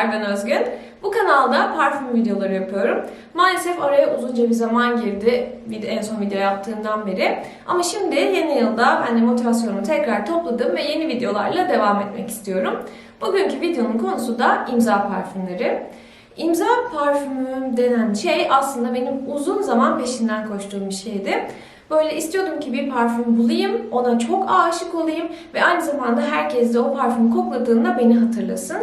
Merhabalar ben Özgün. Bu kanalda parfüm videoları yapıyorum. Maalesef araya uzunca bir zaman girdi en son video yaptığımdan beri. Ama şimdi yeni yılda ben de motivasyonumu tekrar topladım ve yeni videolarla devam etmek istiyorum. Bugünkü videonun konusu da imza parfümleri. İmza parfümü denen şey aslında benim uzun zaman peşinden koştuğum bir şeydi. Böyle istiyordum ki bir parfüm bulayım, ona çok aşık olayım ve aynı zamanda herkes de o parfümü kokladığında beni hatırlasın.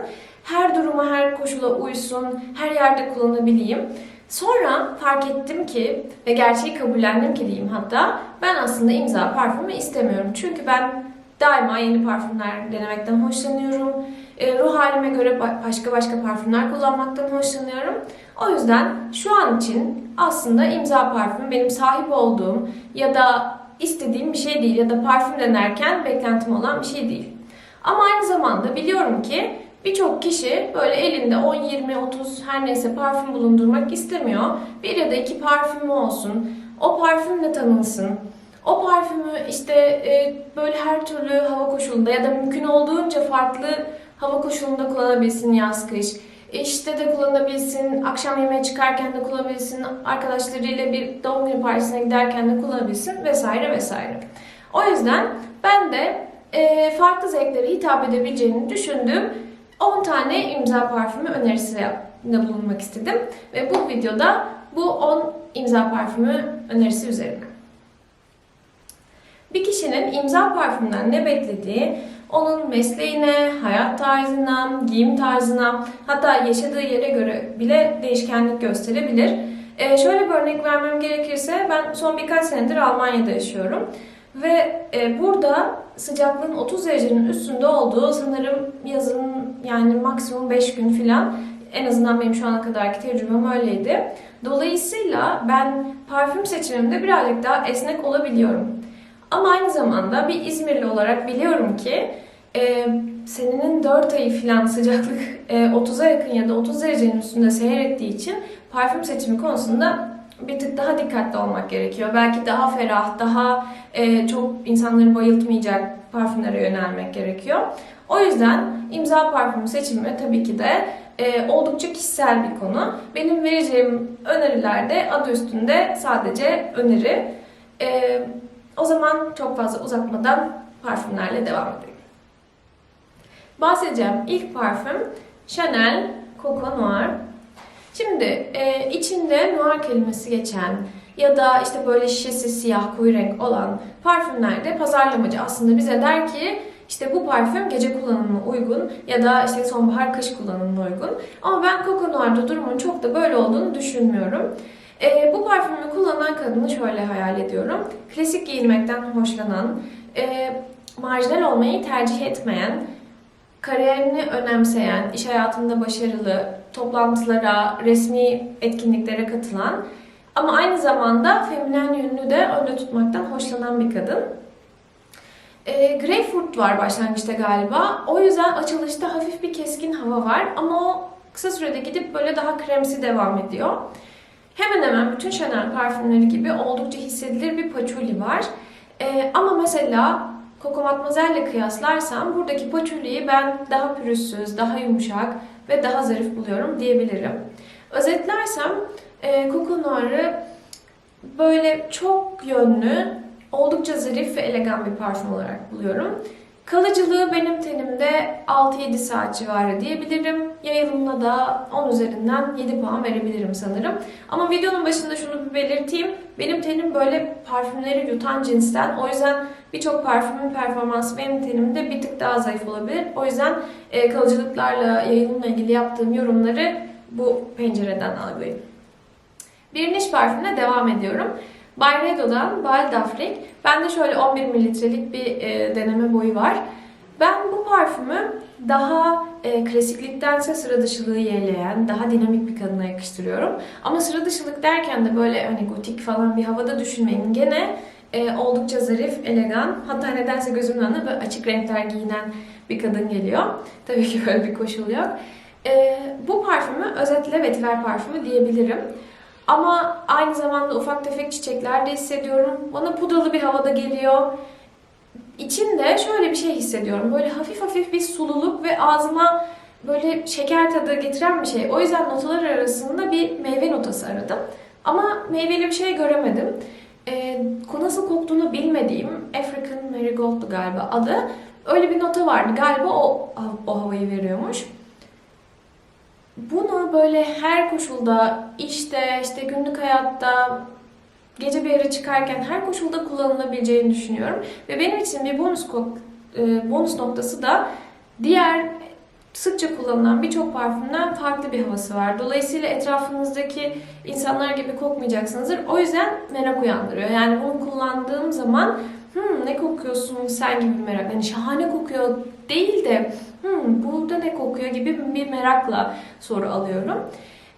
Her duruma, her koşula uysun, her yerde kullanabileyim. Sonra fark ettim ki ve gerçeği kabullendim ki diyeyim hatta ben aslında imza parfümü istemiyorum. Çünkü ben daima yeni parfümler denemekten hoşlanıyorum. E, ruh halime göre ba- başka başka parfümler kullanmaktan hoşlanıyorum. O yüzden şu an için aslında imza parfüm benim sahip olduğum ya da istediğim bir şey değil ya da parfüm denerken beklentim olan bir şey değil. Ama aynı zamanda biliyorum ki birçok kişi böyle elinde 10, 20, 30 her neyse parfüm bulundurmak istemiyor. Bir ya da iki parfümü olsun. O parfümle tanınsın. O parfümü işte e, böyle her türlü hava koşulunda ya da mümkün olduğunca farklı hava koşulunda kullanabilsin yaz kış. İşte de kullanabilsin, akşam yemeğe çıkarken de kullanabilsin, arkadaşlarıyla bir doğum günü partisine giderken de kullanabilsin vesaire vesaire. O yüzden ben de e, farklı zevklere hitap edebileceğini düşündüğüm 10 tane imza parfümü önerisinde bulunmak istedim. Ve bu videoda bu 10 imza parfümü önerisi üzerine. Bir kişinin imza parfümden ne beklediği, onun mesleğine, hayat tarzına, giyim tarzına, hatta yaşadığı yere göre bile değişkenlik gösterebilir. Ee, şöyle bir örnek vermem gerekirse, ben son birkaç senedir Almanya'da yaşıyorum. Ve e, burada sıcaklığın 30 derecenin üstünde olduğu sanırım yazın yani maksimum 5 gün filan en azından benim şu ana kadarki tecrübem öyleydi. Dolayısıyla ben parfüm seçimimde birazcık daha esnek olabiliyorum. Ama aynı zamanda bir İzmirli olarak biliyorum ki e, senenin 4 ayı falan sıcaklık e, 30'a yakın ya da 30 derecenin üstünde seyrettiği için parfüm seçimi konusunda bir tık daha dikkatli olmak gerekiyor. Belki daha ferah, daha e, çok insanları bayıltmayacak parfümlere yönelmek gerekiyor. O yüzden imza parfümü seçimi tabii ki de e, oldukça kişisel bir konu. Benim vereceğim öneriler de adı üstünde sadece öneri. E, o zaman çok fazla uzatmadan parfümlerle devam edelim. Bahsedeceğim ilk parfüm Chanel Coco Noir. Şimdi e, içinde noir kelimesi geçen ya da işte böyle şişesi siyah koyu renk olan parfümlerde pazarlamacı aslında bize der ki işte bu parfüm gece kullanımına uygun ya da işte sonbahar kış kullanımına uygun. Ama ben Coco Noir'da durumun çok da böyle olduğunu düşünmüyorum. E, bu parfümü kullanan kadını şöyle hayal ediyorum. Klasik giyinmekten hoşlanan, e, marjinal olmayı tercih etmeyen, kariyerini önemseyen, iş hayatında başarılı, toplantılara, resmi etkinliklere katılan ama aynı zamanda feminen yönünü de önde tutmaktan hoşlanan bir kadın. E, greyfurt var başlangıçta galiba. O yüzden açılışta hafif bir keskin hava var ama o kısa sürede gidip böyle daha kremsi devam ediyor. Hemen hemen bütün Chanel parfümleri gibi oldukça hissedilir bir patchouli var. E, ama mesela Coco Mademoiselle ile kıyaslarsam buradaki patchouli'yi ben daha pürüzsüz, daha yumuşak ve daha zarif buluyorum diyebilirim. Özetlersem e, Coco böyle çok yönlü, oldukça zarif ve elegan bir parfüm olarak buluyorum. Kalıcılığı benim tenimde 6-7 saat civarı diyebilirim. Yayılımına da 10 üzerinden 7 puan verebilirim sanırım. Ama videonun başında şunu bir belirteyim. Benim tenim böyle parfümleri yutan cinsten. O yüzden birçok parfümün performansı benim tenimde bir tık daha zayıf olabilir. O yüzden e, kalıcılıklarla, yayılımla ilgili yaptığım yorumları bu pencereden algılayın. Bir niş parfümle devam ediyorum. Byredo'dan Bal Dafrik. Bende şöyle 11 mililitrelik bir e, deneme boyu var. Ben bu parfümü daha e, klasikliktense sıra dışılığı yeğleyen, daha dinamik bir kadına yakıştırıyorum. Ama sıra dışılık derken de böyle hani gotik falan bir havada düşünmeyin. Gene e, oldukça zarif, elegan, hatta nedense gözümün önüne böyle açık renkler giyinen bir kadın geliyor. Tabii ki böyle bir koşul yok. E, bu parfümü özetle vetiver parfümü diyebilirim. Ama aynı zamanda ufak tefek çiçekler de hissediyorum. Bana pudralı bir havada geliyor. İçinde şöyle bir şey hissediyorum. Böyle hafif hafif bir sululuk ve ağzıma böyle şeker tadı getiren bir şey. O yüzden notalar arasında bir meyve notası aradım. Ama meyveli bir şey göremedim. Ee, nasıl koktuğunu bilmediğim African Marigold'du galiba adı. Öyle bir nota vardı. Galiba o, o havayı veriyormuş. Bunu böyle her koşulda, işte, işte günlük hayatta, gece bir yere çıkarken her koşulda kullanılabileceğini düşünüyorum. Ve benim için bir bonus e, bonus noktası da diğer sıkça kullanılan birçok parfümden farklı bir havası var. Dolayısıyla etrafınızdaki insanlar gibi kokmayacaksınızdır. O yüzden merak uyandırıyor. Yani bunu kullandığım zaman hmm, ne kokuyorsun sen gibi merak. Yani şahane kokuyor değil de hmm, burada ne kokuyor gibi bir merakla soru alıyorum.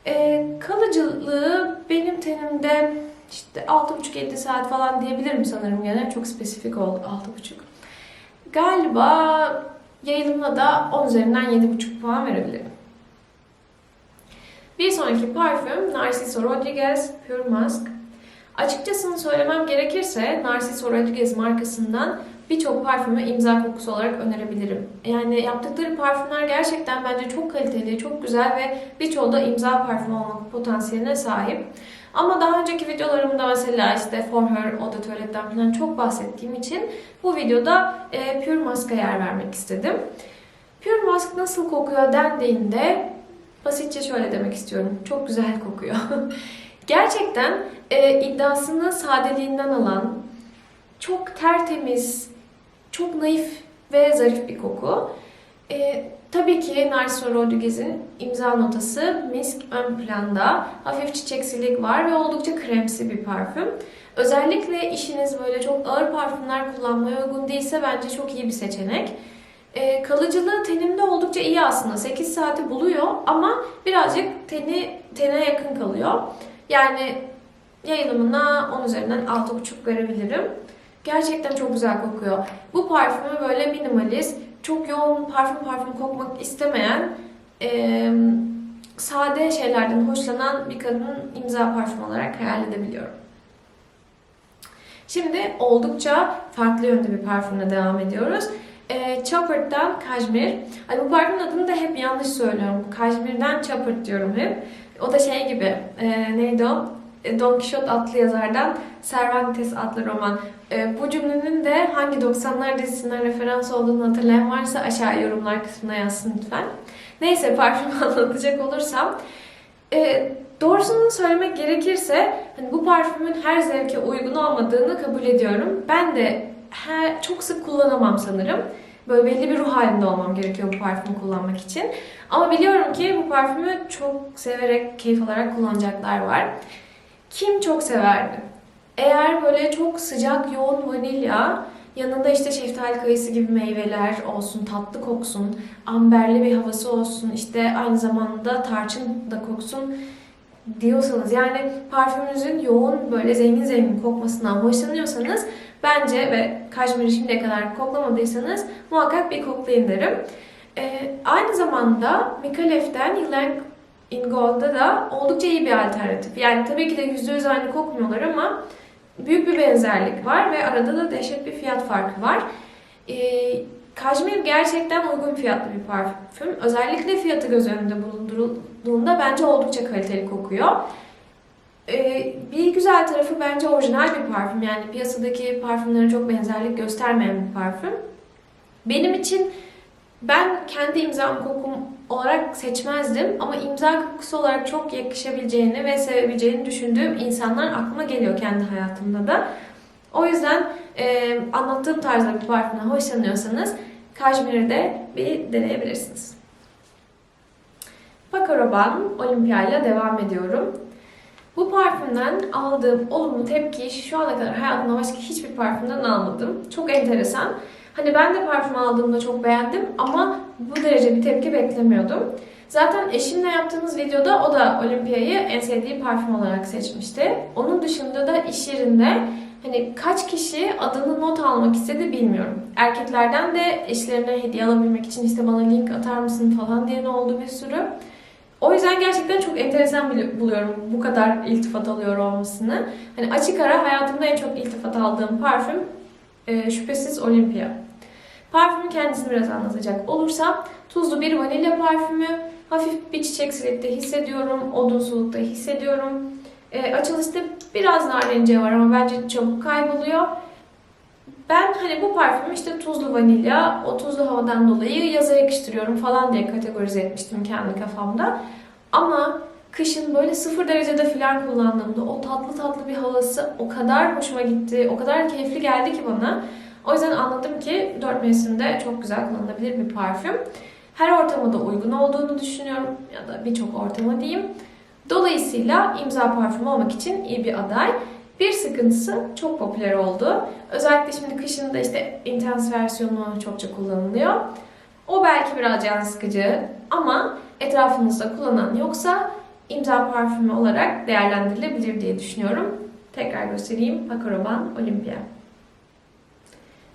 Ee, kalıcılığı benim tenimde işte 6,5-7 saat falan diyebilirim sanırım gene. Çok spesifik oldu 6,5. Galiba yayılımına da 10 üzerinden 7,5 puan verebilirim. Bir sonraki parfüm Narciso Rodriguez Pure Musk. Açıkçasını söylemem gerekirse Narciso Rodriguez markasından birçok parfümü imza kokusu olarak önerebilirim. Yani yaptıkları parfümler gerçekten bence çok kaliteli, çok güzel ve birçoğu da imza parfüm olma potansiyeline sahip. Ama daha önceki videolarımda mesela işte For Her, Eau de Toilette'den falan çok bahsettiğim için bu videoda e, Pure Musk'a yer vermek istedim. Pure Musk nasıl kokuyor dendiğinde basitçe şöyle demek istiyorum. Çok güzel kokuyor. Gerçekten e, iddiasını sadeliğinden alan, çok tertemiz, çok naif ve zarif bir koku. E, tabii ki Narciso Rodriguez'in imza notası misk ön planda. Hafif çiçeksilik var ve oldukça kremsi bir parfüm. Özellikle işiniz böyle çok ağır parfümler kullanmaya uygun değilse bence çok iyi bir seçenek. E, kalıcılığı tenimde oldukça iyi aslında. 8 saati buluyor ama birazcık teni tene yakın kalıyor. Yani yayılımına 10 üzerinden 6,5 verebilirim. Gerçekten çok güzel kokuyor. Bu parfümü böyle minimalist, çok yoğun parfüm parfüm kokmak istemeyen, e, sade şeylerden hoşlanan bir kadının imza parfüm olarak hayal edebiliyorum. Şimdi oldukça farklı yönde bir parfümle devam ediyoruz. E, Chopper'dan Kashmir. Ay, bu parfümün adını da hep yanlış söylüyorum. Kashmir'den Chopper diyorum hep. O da şey gibi, e, neydi o? E, Don Quixote adlı yazardan Cervantes adlı roman. E, bu cümlenin de hangi 90'lar dizisinden referans olduğunu hatırlayan varsa aşağı yorumlar kısmına yazsın lütfen. Neyse parfümü anlatacak olursam. E, doğrusunu söylemek gerekirse hani bu parfümün her zevke uygun olmadığını kabul ediyorum. Ben de her, çok sık kullanamam sanırım. Böyle belli bir ruh halinde olmam gerekiyor bu parfümü kullanmak için. Ama biliyorum ki bu parfümü çok severek, keyif alarak kullanacaklar var. Kim çok severdi? Eğer böyle çok sıcak, yoğun vanilya, yanında işte şeftali kayısı gibi meyveler olsun, tatlı koksun, amberli bir havası olsun, işte aynı zamanda tarçın da koksun diyorsanız yani parfümünüzün yoğun böyle zengin zengin kokmasından hoşlanıyorsanız bence ve kaşmiri şimdiye kadar koklamadıysanız muhakkak bir koklayın derim. Ee, aynı zamanda Mikalef'ten Ylang in Gold'da da oldukça iyi bir alternatif. Yani tabii ki de %100 aynı kokmuyorlar ama büyük bir benzerlik var ve arada da dehşet bir fiyat farkı var. Ee, Kashmir gerçekten uygun fiyatlı bir parfüm. Özellikle fiyatı göz önünde bulundurulduğunda bence oldukça kaliteli kokuyor. Ee, bir güzel tarafı bence orijinal bir parfüm. Yani piyasadaki parfümlere çok benzerlik göstermeyen bir parfüm. Benim için ben kendi imzam kokum olarak seçmezdim ama imza kokusu olarak çok yakışabileceğini ve sevebileceğini düşündüğüm insanlar aklıma geliyor kendi hayatımda da. O yüzden e, anlattığım tarzda bir parfümden hoşlanıyorsanız Kashmir'i de bir deneyebilirsiniz. Paco Rabanne Olympia ile devam ediyorum. Bu parfümden aldığım olumlu tepkiyi şu ana kadar hayatımda başka hiçbir parfümden almadım. Çok enteresan. Hani ben de parfüm aldığımda çok beğendim ama bu derece bir tepki beklemiyordum. Zaten eşimle yaptığımız videoda o da Olympia'yı en sevdiği parfüm olarak seçmişti. Onun dışında da iş yerinde hani kaç kişi adını not almak istedi bilmiyorum. Erkeklerden de eşlerine hediye alabilmek için işte bana link atar mısın falan diye ne oldu bir sürü. O yüzden gerçekten çok enteresan buluyorum bu kadar iltifat alıyor olmasını. Hani açık ara hayatımda en çok iltifat aldığım parfüm e, şüphesiz Olympia. Parfümün kendisini biraz anlatacak olursam tuzlu bir vanilya parfümü. Hafif bir çiçek silette hissediyorum. Odunsulukta hissediyorum. E, açılışta biraz narenciye var ama bence çabuk kayboluyor. Ben hani bu parfümü işte tuzlu vanilya, o tuzlu havadan dolayı yaza yakıştırıyorum falan diye kategorize etmiştim kendi kafamda. Ama kışın böyle sıfır derecede filan kullandığımda o tatlı tatlı bir havası o kadar hoşuma gitti, o kadar keyifli geldi ki bana. O yüzden anladım ki dört mevsimde çok güzel kullanılabilir bir parfüm. Her ortama da uygun olduğunu düşünüyorum ya da birçok ortama diyeyim. Dolayısıyla imza parfümü olmak için iyi bir aday. Bir sıkıntısı çok popüler oldu. Özellikle şimdi kışın da işte intens versiyonu çokça kullanılıyor. O belki biraz can sıkıcı ama etrafınızda kullanan yoksa imza parfümü olarak değerlendirilebilir diye düşünüyorum. Tekrar göstereyim. Paco Rabanne Olympia.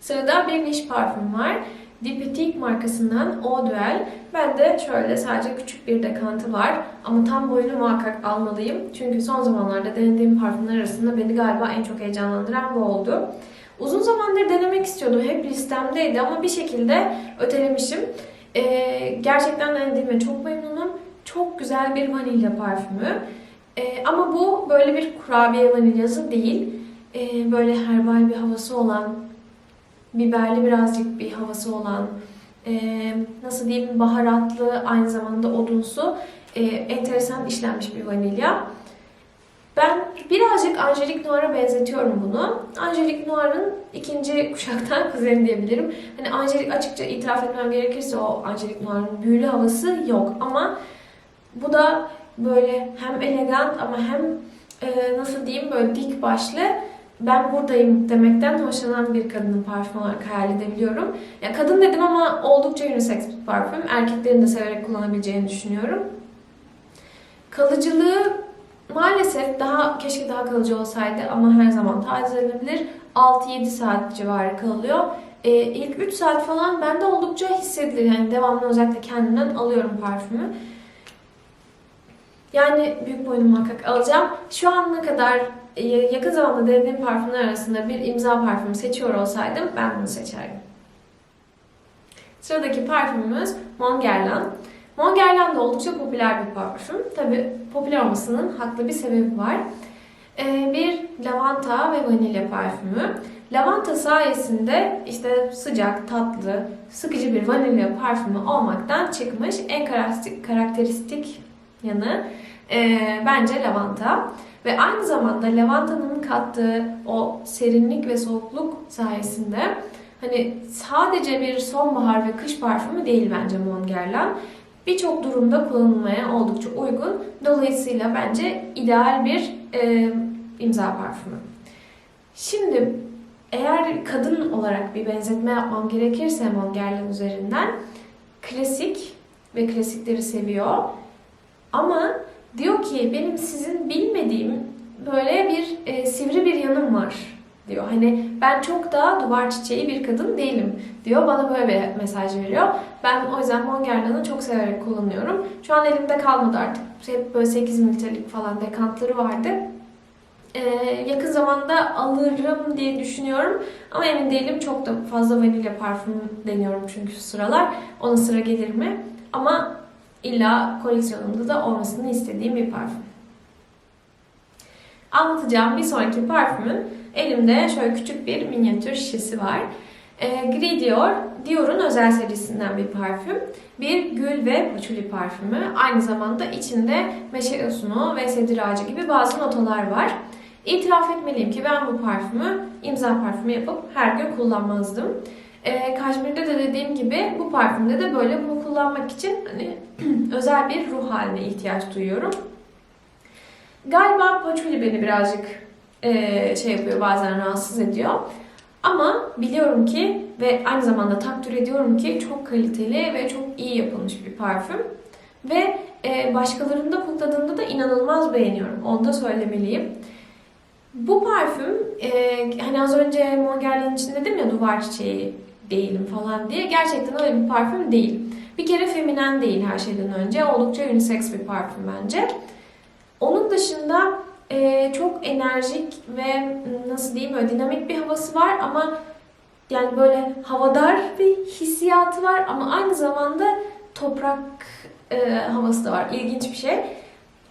Sırada bir niş parfüm var. Diptyque markasından Eau Duel. Ben de şöyle sadece küçük bir dekantı var ama tam boyunu muhakkak almalıyım. Çünkü son zamanlarda denediğim parfümler arasında beni galiba en çok heyecanlandıran bu oldu. Uzun zamandır denemek istiyordum. Hep listemdeydi ama bir şekilde ötelemişim. Ee, gerçekten denediğime çok memnunum. Çok güzel bir vanilya parfümü. Ee, ama bu böyle bir kurabiye vanilyası değil. Ee, böyle herbal bir havası olan, biberli birazcık bir havası olan, e, nasıl diyeyim baharatlı, aynı zamanda odunsu, e, enteresan işlenmiş bir vanilya. Ben birazcık Angelique Noir'a benzetiyorum bunu. Angelique Noir'ın ikinci kuşaktan kuzeni diyebilirim. Hani Angelique açıkça itiraf etmem gerekirse o Angelique Noir'ın büyülü havası yok ama bu da böyle hem elegant ama hem e, nasıl diyeyim böyle dik başlı ben buradayım demekten hoşlanan bir kadının parfüm olarak hayal edebiliyorum. Ya kadın dedim ama oldukça unisex bir parfüm. Erkeklerin de severek kullanabileceğini düşünüyorum. Kalıcılığı maalesef daha keşke daha kalıcı olsaydı ama her zaman tazelenebilir. 6-7 saat civarı kalıyor. Ee, ilk 3 saat falan bende oldukça hissedilir. Yani devamlı özellikle kendimden alıyorum parfümü. Yani büyük boyunu muhakkak alacağım. Şu ana kadar yakın zamanda denediğim parfümler arasında bir imza parfümü seçiyor olsaydım ben bunu seçerdim. Sıradaki parfümümüz Mon Guerlain. Mon Guerlain de oldukça popüler bir parfüm. Tabi popüler olmasının haklı bir sebebi var. Ee, bir lavanta ve vanilya parfümü. Lavanta sayesinde işte sıcak, tatlı, sıkıcı bir vanilya parfümü olmaktan çıkmış. En karakteristik, karakteristik yanı e, bence lavanta. Ve aynı zamanda lavantanın kattığı o serinlik ve soğukluk sayesinde hani sadece bir sonbahar ve kış parfümü değil bence Mon Guerlain. Birçok durumda kullanılmaya oldukça uygun. Dolayısıyla bence ideal bir e, imza parfümü. Şimdi eğer kadın olarak bir benzetme yapmam gerekirse Mon Guerlain üzerinden klasik ve klasikleri seviyor. Ama diyor ki benim sizin bilmediğim böyle bir e, sivri bir yanım var diyor. Hani ben çok da duvar çiçeği bir kadın değilim diyor. Bana böyle bir mesaj veriyor. Ben o yüzden Mon Guerlain'i çok severek kullanıyorum. Şu an elimde kalmadı artık. Hep böyle 8 mililitrelik falan dekantları vardı. Ee, yakın zamanda alırım diye düşünüyorum. Ama emin değilim. Çok da fazla vanilya parfüm deniyorum çünkü sıralar. Ona sıra gelir mi? Ama illa koleksiyonumda da olmasını istediğim bir parfüm. Anlatacağım bir sonraki parfümün elimde şöyle küçük bir minyatür şişesi var. E, Gris Dior, Dior'un özel serisinden bir parfüm. Bir gül ve paçuli parfümü. Aynı zamanda içinde meşe yosunu ve sedir ağacı gibi bazı notalar var. İtiraf etmeliyim ki ben bu parfümü imza parfümü yapıp her gün kullanmazdım. E, Kaşmir'de de dediğim gibi bu parfümde de böyle bunu kullanmak için hani özel bir ruh haline ihtiyaç duyuyorum. Galiba paçuli beni birazcık e, şey yapıyor bazen rahatsız ediyor. Ama biliyorum ki ve aynı zamanda takdir ediyorum ki çok kaliteli ve çok iyi yapılmış bir parfüm. Ve e, başkalarında kokladığımda da inanılmaz beğeniyorum. Onu da söylemeliyim. Bu parfüm e, hani az önce Mon Guerlain için dedim ya duvar çiçeği değilim falan diye. Gerçekten öyle bir parfüm değil. Bir kere feminen değil her şeyden önce. Oldukça unisex bir parfüm bence. Onun dışında e, çok enerjik ve nasıl diyeyim böyle dinamik bir havası var ama yani böyle havadar bir hissiyatı var ama aynı zamanda toprak e, havası da var. İlginç bir şey.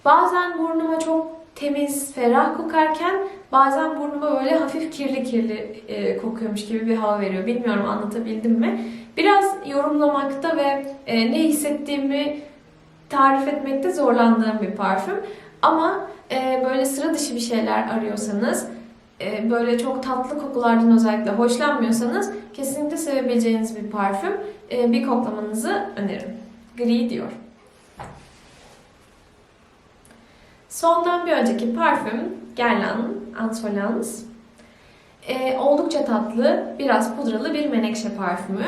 Bazen burnuma çok temiz, ferah kokarken bazen burnuma böyle hafif kirli kirli e, kokuyormuş gibi bir hava veriyor. Bilmiyorum anlatabildim mi? Biraz yorumlamakta ve e, ne hissettiğimi tarif etmekte zorlandığım bir parfüm. Ama e, böyle sıra dışı bir şeyler arıyorsanız, e, böyle çok tatlı kokulardan özellikle hoşlanmıyorsanız kesinlikle sevebileceğiniz bir parfüm. E, bir koklamanızı öneririm. Gri diyor. Sondan bir önceki parfüm Guerlain Insolence. E, oldukça tatlı, biraz pudralı bir menekşe parfümü.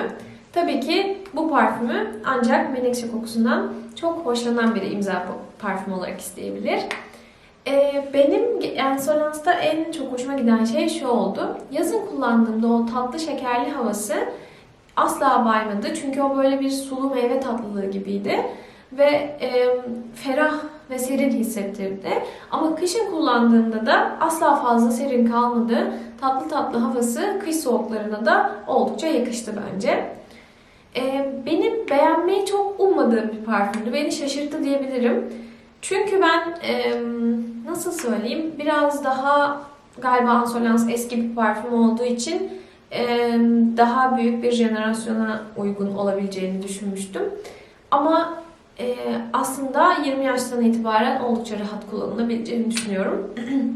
Tabii ki bu parfümü ancak menekşe kokusundan çok hoşlanan biri imza parfüm olarak isteyebilir. E, benim Insolence'da en çok hoşuma giden şey şu oldu. Yazın kullandığımda o tatlı şekerli havası asla baymadı. Çünkü o böyle bir sulu meyve tatlılığı gibiydi. Ve e, ferah ve serin hissettirdi. Ama kışın kullandığımda da asla fazla serin kalmadı. Tatlı tatlı havası kış soğuklarına da oldukça yakıştı bence. Ee, benim beğenmeyi çok ummadığım bir parfümdü. Beni şaşırttı diyebilirim. Çünkü ben e, nasıl söyleyeyim biraz daha galiba Ansolans eski bir parfüm olduğu için e, daha büyük bir jenerasyona uygun olabileceğini düşünmüştüm. Ama e, aslında 20 yaştan itibaren oldukça rahat kullanılabileceğini düşünüyorum.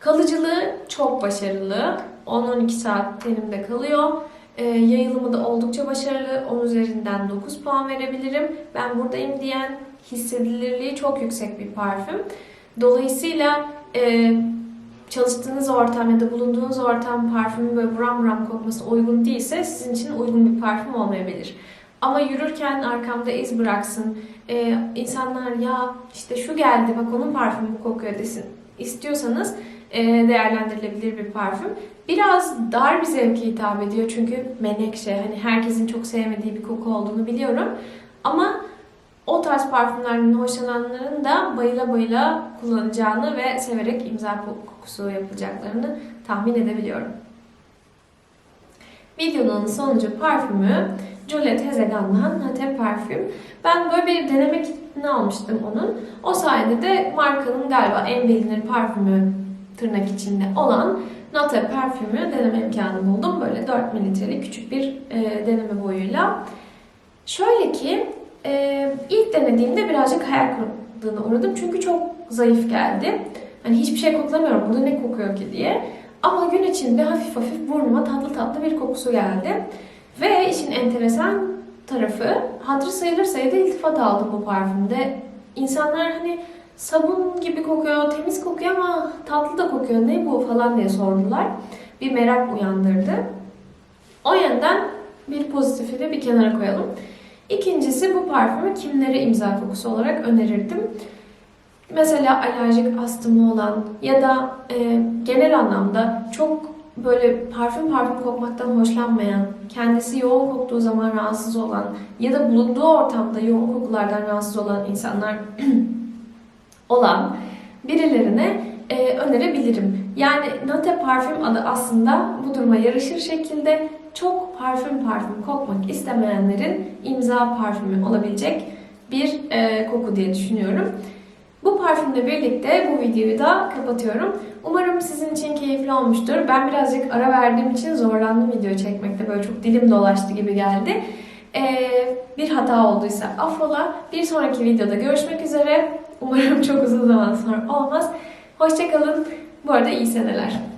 Kalıcılığı çok başarılı. 10-12 saat tenimde kalıyor. E, yayılımı da oldukça başarılı. 10 üzerinden 9 puan verebilirim. Ben buradayım diyen hissedilirliği çok yüksek bir parfüm. Dolayısıyla e, çalıştığınız ortam ya da bulunduğunuz ortam parfümü böyle buram buram kokması uygun değilse sizin için uygun bir parfüm olmayabilir. Ama yürürken arkamda iz bıraksın. Ee, insanlar ya işte şu geldi bak onun parfümü kokuyor desin. İstiyorsanız değerlendirilebilir bir parfüm. Biraz dar bir zevke hitap ediyor çünkü menekşe. Hani herkesin çok sevmediği bir koku olduğunu biliyorum. Ama o tarz parfümlerden hoşlananların da bayıla bayıla kullanacağını ve severek imza kokusu yapacaklarını tahmin edebiliyorum. Videonun sonuncu parfümü Juliette Hezegan'dan Nate Parfüm. Ben böyle bir deneme kitini almıştım onun. O sayede de markanın galiba en bilinir parfümü tırnak içinde olan Nate parfümü deneme imkanı buldum. Böyle 4 mililitrelik küçük bir e, deneme boyuyla. Şöyle ki e, ilk denediğimde birazcık hayal kırıklığına uğradım. Çünkü çok zayıf geldi. Hani hiçbir şey koklamıyorum burada ne kokuyor ki diye. Ama gün içinde hafif hafif burnuma tatlı tatlı bir kokusu geldi. Ve işin enteresan tarafı hatırı sayılır sayıda iltifat aldım bu parfümde. İnsanlar hani sabun gibi kokuyor, temiz kokuyor ama tatlı da kokuyor. Ne bu falan diye sordular. Bir merak uyandırdı. O yönden bir pozitifi de bir kenara koyalım. İkincisi bu parfümü kimlere imza kokusu olarak önerirdim. Mesela alerjik astımı olan ya da e, genel anlamda çok böyle parfüm parfüm kokmaktan hoşlanmayan, kendisi yoğun koktuğu zaman rahatsız olan ya da bulunduğu ortamda yoğun kokulardan rahatsız olan insanlar olan birilerine e, önerebilirim. Yani Nate parfüm adı aslında bu duruma yarışır şekilde çok parfüm parfüm kokmak istemeyenlerin imza parfümü olabilecek bir e, koku diye düşünüyorum. Bu parfümle birlikte bu videoyu da kapatıyorum. Umarım sizin için keyifli olmuştur. Ben birazcık ara verdiğim için zorlandım video çekmekte. Böyle çok dilim dolaştı gibi geldi. Ee, bir hata olduysa affola. Bir sonraki videoda görüşmek üzere. Umarım çok uzun zaman sonra olmaz. Hoşçakalın. Bu arada iyi seneler.